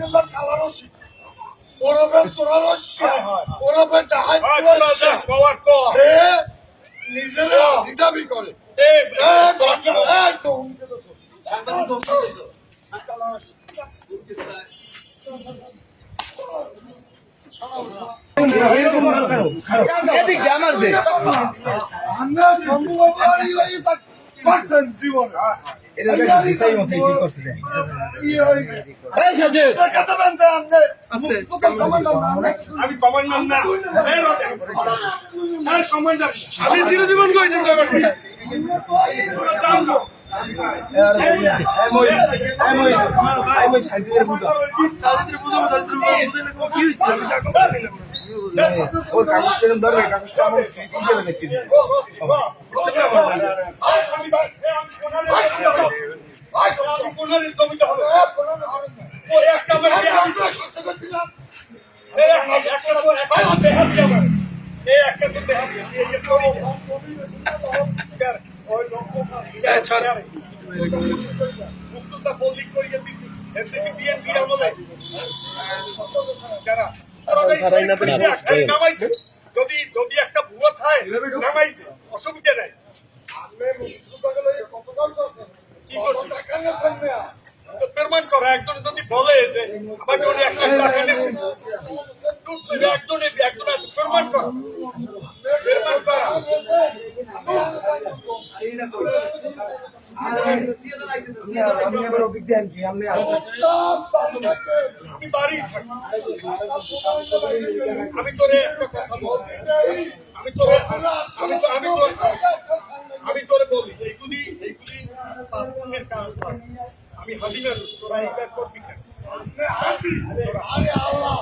নম্বর কালারসি ওরবে সোরারস্যা ওরবে ডাহাই হে নিজেরা জিদাবি করে। আমরা সম্ভব জীবন। এটা দেখো, দিশাই মশাই কি করছে দেখ। এই সাজে দেখাতে বেনতে আপনি মুক্তকাল কমান্ডার না আমি কমান্ডার না এই রতে আরে কমান্ডার আমি চিরজীবন কইছেন কমান্ডার ওর কাগজ কিরম ধরবে কাগজটা আমার স্মৃতি আমলে যারা। যদি যদি একটা ভুয়া খায় নামাই অসুবিধা নাই। কি প্রমাণ করা একজন যদি বলে যে আমাকে উনি এক লাখ টাকা প্রমাণ করা। প্রমাণ করা। আমি জ্ঞান কি আপনি আমি তোরে বলছি। আমি তোরে আমি তো আমি তোর আমি তোরে বলি এইগুলি এইগুলি পাপনের কাজ। আমি হাজি মানুষ তোরা এইটা করবি আরে আল্লাহ।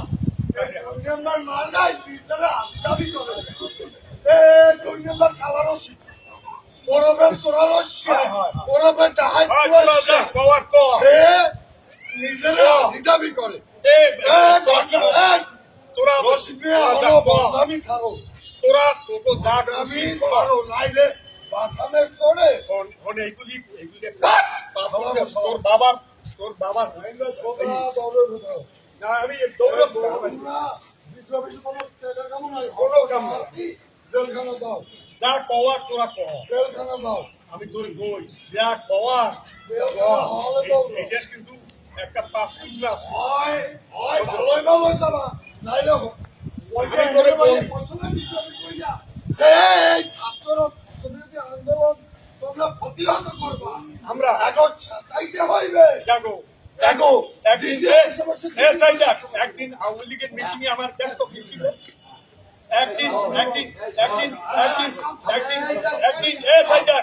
দুই নম্বর মালদাই ভিতরে দাবি করে এ দুই নম্বর কালারসি ডাহাই পাওয়ার কর হে নিজেরা জিদাবি করে। এ এ তোরা ছাড়ো তোরা তোকে যা আমি কর। ছাড়ো নাইলে বাথানের চড়ে। ফোন ফোন এইগুলি এইগুলি তোর বাবার তোর দৌড়ে না আমি কোনো কাম নাই। কোনো কাম নাই। জেলখানা দাও। যা কওয়ার তোরা কর। জেলখানা দাও। আমি তোর বই যা কওয়ার এটা কিন্তু একটা পাপ আছে। হয় হয় ভালোই ভালোই যাবা। নাইলে পয়সা করে বল- না বিশ্ববিদ্যালয় কইয়া এই ছাত্র কমিউনিটি আন্দোলন তোমরা প্রতিহত করবা। আমরা এখন ছাতাইতে হইবে। জাগো। সাইডা, একদিন আওয়ামী লীগের মিটিং এ আমার ব্যস্ত ছিল। একদিন একদিন একদিন একদিন একদিন একদিন এ সাইডা,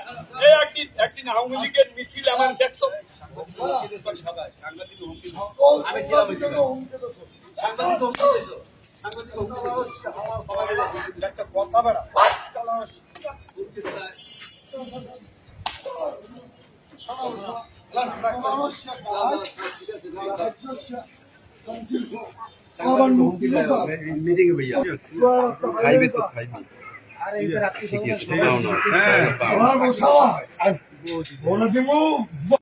এ একদিন একদিন আওয়ামী লীগের মিছিল আমার দেখছ। একটা কথা বেড়া। খাইবে তো খাইবে। হ্যাঁ